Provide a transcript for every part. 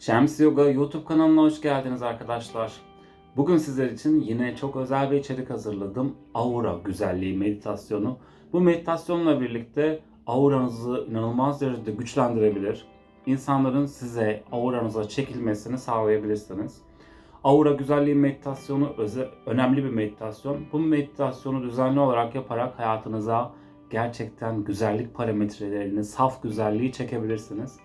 Şems Yoga YouTube kanalına hoş geldiniz arkadaşlar. Bugün sizler için yine çok özel bir içerik hazırladım. Aura güzelliği meditasyonu. Bu meditasyonla birlikte auranızı inanılmaz derecede güçlendirebilir. İnsanların size auranıza çekilmesini sağlayabilirsiniz. Aura güzelliği meditasyonu öze- önemli bir meditasyon. Bu meditasyonu düzenli olarak yaparak hayatınıza gerçekten güzellik parametrelerini, saf güzelliği çekebilirsiniz.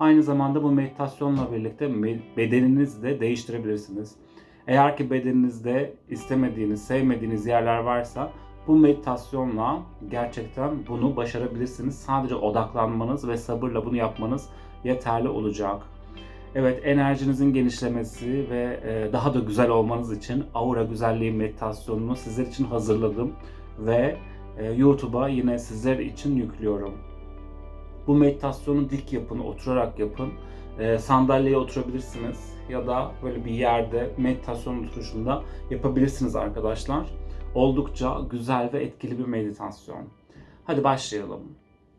Aynı zamanda bu meditasyonla birlikte bedeninizi de değiştirebilirsiniz. Eğer ki bedeninizde istemediğiniz, sevmediğiniz yerler varsa bu meditasyonla gerçekten bunu başarabilirsiniz. Sadece odaklanmanız ve sabırla bunu yapmanız yeterli olacak. Evet enerjinizin genişlemesi ve e, daha da güzel olmanız için Aura Güzelliği meditasyonunu sizler için hazırladım ve e, YouTube'a yine sizler için yüklüyorum. Bu meditasyonu dik yapın, oturarak yapın. E, sandalyeye oturabilirsiniz ya da böyle bir yerde meditasyon oturuşunda yapabilirsiniz arkadaşlar. Oldukça güzel ve etkili bir meditasyon. Hadi başlayalım.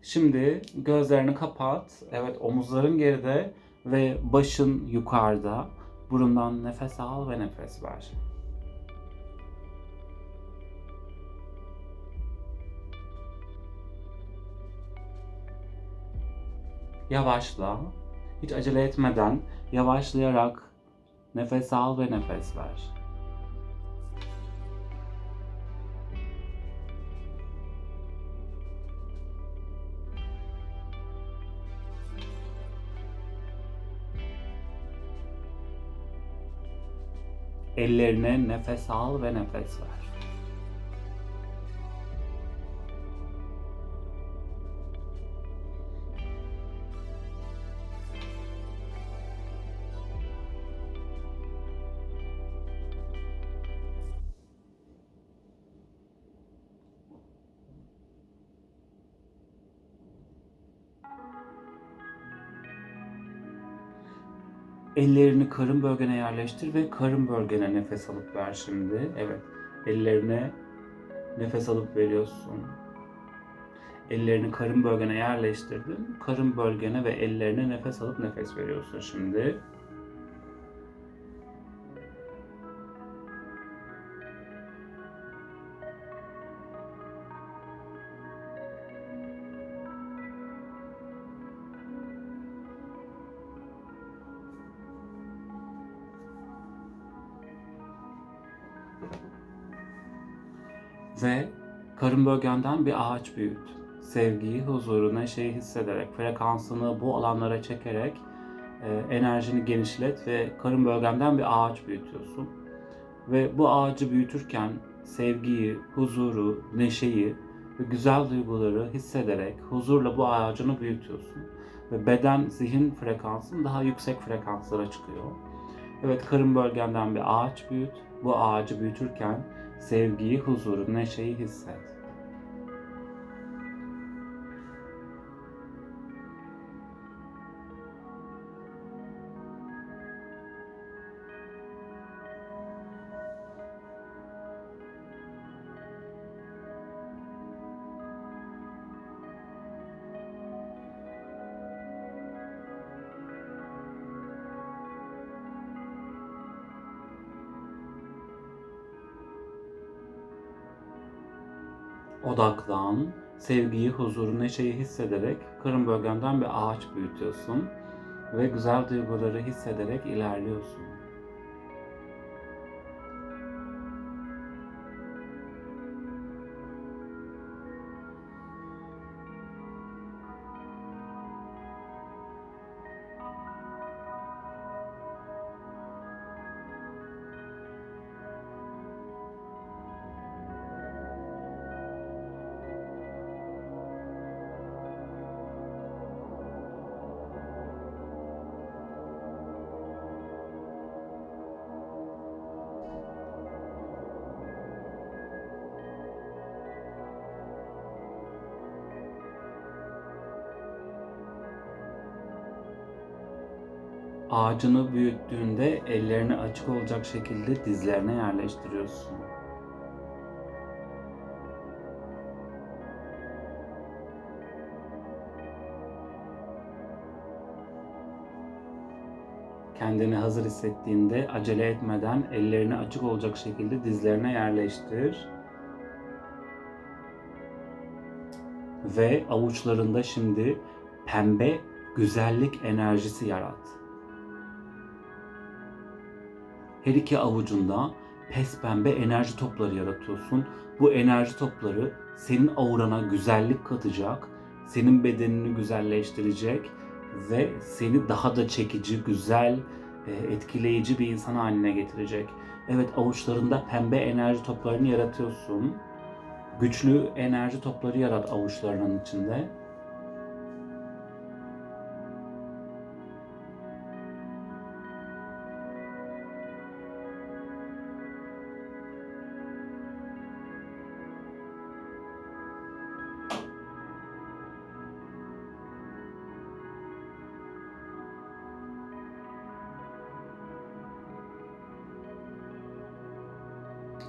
Şimdi gözlerini kapat. Evet omuzların geride ve başın yukarıda. Burundan nefes al ve nefes ver. Yavaşla, hiç acele etmeden yavaşlayarak nefes al ve nefes ver. Ellerine nefes al ve nefes ver. Ellerini karın bölgene yerleştir ve karın bölgene nefes alıp ver şimdi. Evet. Ellerine nefes alıp veriyorsun. Ellerini karın bölgene yerleştirdin. Karın bölgene ve ellerine nefes alıp nefes veriyorsun şimdi. Karın bölgenden bir ağaç büyüt. Sevgiyi, huzuru, neşeyi hissederek, frekansını bu alanlara çekerek e, enerjini genişlet ve karın bölgenden bir ağaç büyütüyorsun. Ve bu ağacı büyütürken sevgiyi, huzuru, neşeyi ve güzel duyguları hissederek huzurla bu ağacını büyütüyorsun. Ve beden, zihin frekansın daha yüksek frekanslara çıkıyor. Evet karın bölgenden bir ağaç büyüt. Bu ağacı büyütürken sevgiyi, huzuru, neşeyi hisset. Odaklan, sevgiyi, huzuru, neşeyi hissederek karın bölgenden bir ağaç büyütüyorsun ve güzel duyguları hissederek ilerliyorsun. Ağacını büyüttüğünde ellerini açık olacak şekilde dizlerine yerleştiriyorsun. Kendini hazır hissettiğinde acele etmeden ellerini açık olacak şekilde dizlerine yerleştir. Ve avuçlarında şimdi pembe güzellik enerjisi yarat. Her iki avucunda pes pembe enerji topları yaratıyorsun. Bu enerji topları senin aurana güzellik katacak, senin bedenini güzelleştirecek ve seni daha da çekici, güzel, e, etkileyici bir insan haline getirecek. Evet avuçlarında pembe enerji toplarını yaratıyorsun. Güçlü enerji topları yarat avuçlarının içinde.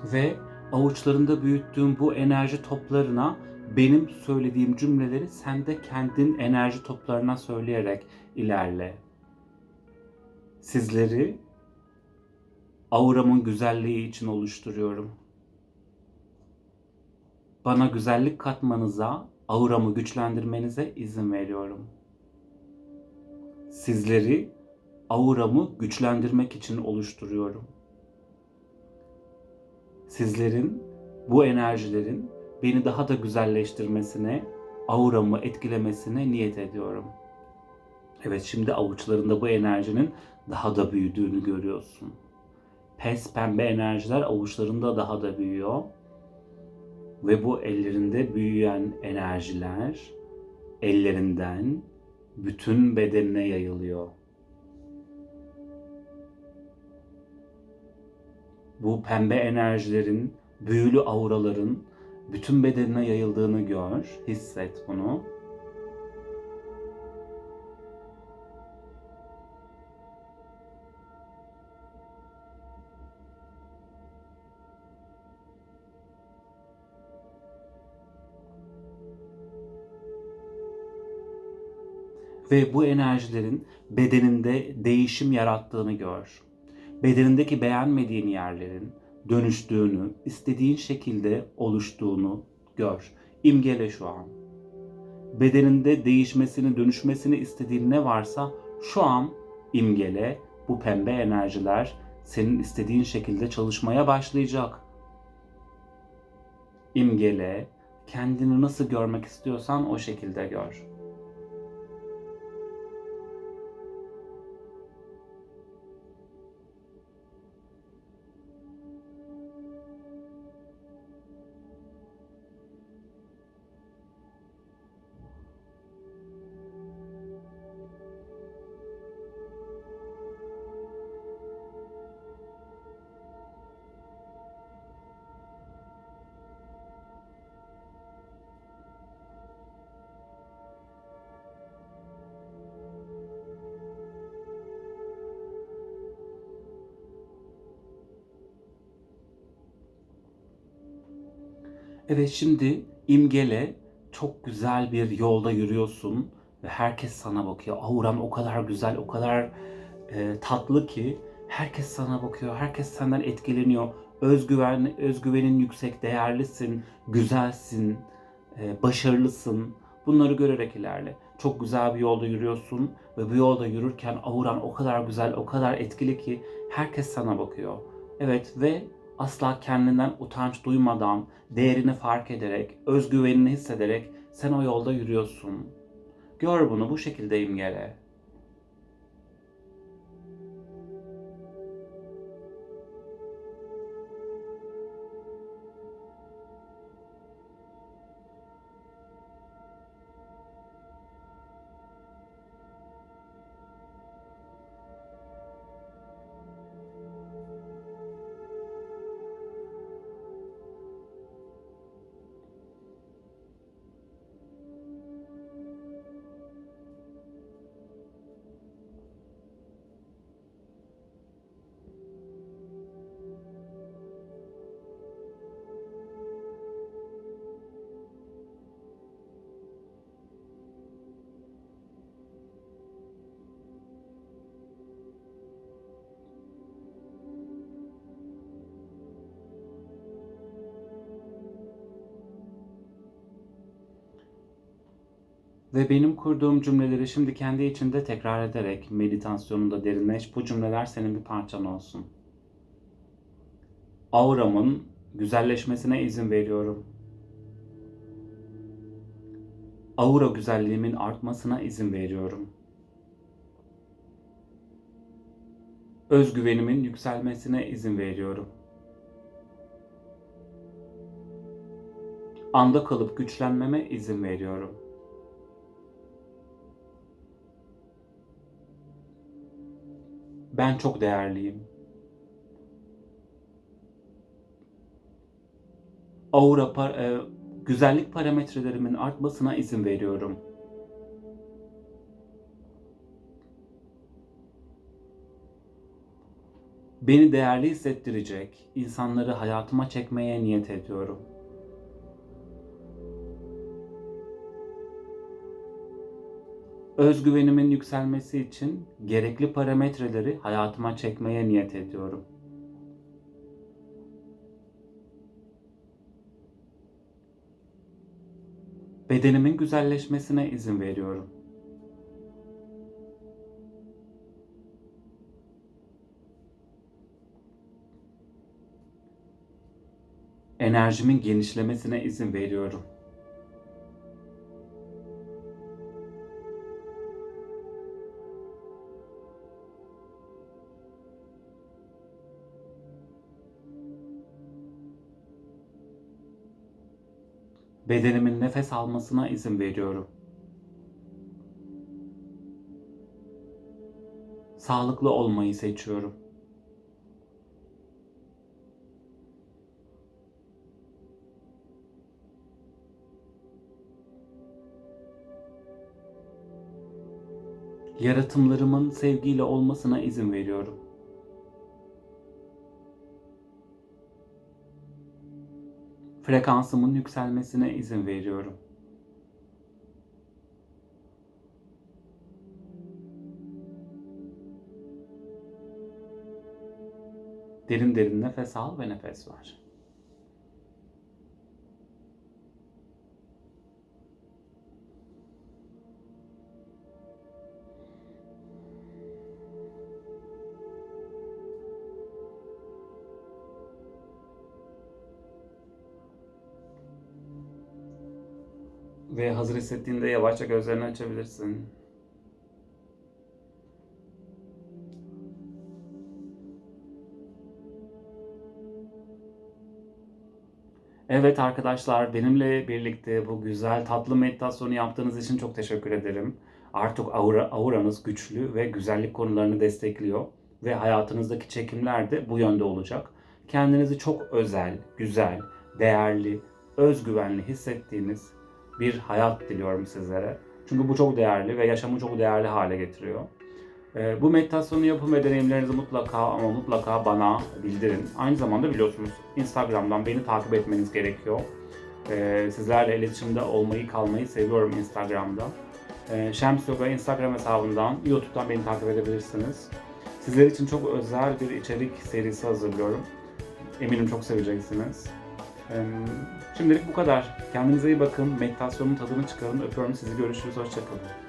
Ve avuçlarında büyüttüğün bu enerji toplarına benim söylediğim cümleleri sen de kendin enerji toplarına söyleyerek ilerle. Sizleri auramın güzelliği için oluşturuyorum. Bana güzellik katmanıza, auramı güçlendirmenize izin veriyorum. Sizleri auramı güçlendirmek için oluşturuyorum sizlerin bu enerjilerin beni daha da güzelleştirmesine, auramı etkilemesine niyet ediyorum. Evet şimdi avuçlarında bu enerjinin daha da büyüdüğünü görüyorsun. Pes pembe enerjiler avuçlarında daha da büyüyor. Ve bu ellerinde büyüyen enerjiler ellerinden bütün bedenine yayılıyor. Bu pembe enerjilerin, büyülü auraların bütün bedenine yayıldığını gör, hisset bunu. Ve bu enerjilerin bedeninde değişim yarattığını gör bedenindeki beğenmediğin yerlerin dönüştüğünü, istediğin şekilde oluştuğunu gör. İmgele şu an. Bedeninde değişmesini, dönüşmesini istediğin ne varsa şu an imgele. Bu pembe enerjiler senin istediğin şekilde çalışmaya başlayacak. İmgele, kendini nasıl görmek istiyorsan o şekilde gör. Evet şimdi imgele çok güzel bir yolda yürüyorsun ve herkes sana bakıyor. Auran o kadar güzel, o kadar e, tatlı ki herkes sana bakıyor, herkes senden etkileniyor. Özgüven, özgüvenin yüksek, değerlisin, güzelsin, e, başarılısın. Bunları görerek ilerle. Çok güzel bir yolda yürüyorsun ve bu yolda yürürken auran o kadar güzel, o kadar etkili ki herkes sana bakıyor. Evet ve asla kendinden utanç duymadan, değerini fark ederek, özgüvenini hissederek sen o yolda yürüyorsun. Gör bunu bu şekilde imgele. Ve benim kurduğum cümleleri şimdi kendi içinde tekrar ederek meditasyonunda derinleş. Bu cümleler senin bir parçan olsun. Auramın güzelleşmesine izin veriyorum. Aura güzelliğimin artmasına izin veriyorum. Özgüvenimin yükselmesine izin veriyorum. Anda kalıp güçlenmeme izin veriyorum. Ben çok değerliyim. Aura par- e, güzellik parametrelerimin artmasına izin veriyorum. Beni değerli hissettirecek insanları hayatıma çekmeye niyet ediyorum. Özgüvenimin yükselmesi için gerekli parametreleri hayatıma çekmeye niyet ediyorum. Bedenimin güzelleşmesine izin veriyorum. Enerjimin genişlemesine izin veriyorum. Bedenimin nefes almasına izin veriyorum. Sağlıklı olmayı seçiyorum. Yaratımlarımın sevgiyle olmasına izin veriyorum. Frekansımın yükselmesine izin veriyorum. Derin derin nefes al ve nefes ver. Ve hazır hissettiğinde yavaşça gözlerini açabilirsin. Evet arkadaşlar benimle birlikte bu güzel tatlı meditasyonu yaptığınız için çok teşekkür ederim. Artık aura, auranız güçlü ve güzellik konularını destekliyor ve hayatınızdaki çekimler de bu yönde olacak. Kendinizi çok özel, güzel, değerli, özgüvenli hissettiğiniz bir hayat diliyorum sizlere. Çünkü bu çok değerli ve yaşamı çok değerli hale getiriyor. Ee, bu meditasyonu yapın ve deneyimlerinizi mutlaka ama mutlaka bana bildirin. Aynı zamanda biliyorsunuz Instagram'dan beni takip etmeniz gerekiyor. Ee, sizlerle iletişimde olmayı kalmayı seviyorum Instagram'da. Ee, Şems Yoga Instagram hesabından, YouTube'dan beni takip edebilirsiniz. Sizler için çok özel bir içerik serisi hazırlıyorum. Eminim çok seveceksiniz. Şimdilik bu kadar. Kendinize iyi bakın. Meditasyonun tadını çıkarın. Öpüyorum sizi. Görüşürüz. Hoşçakalın.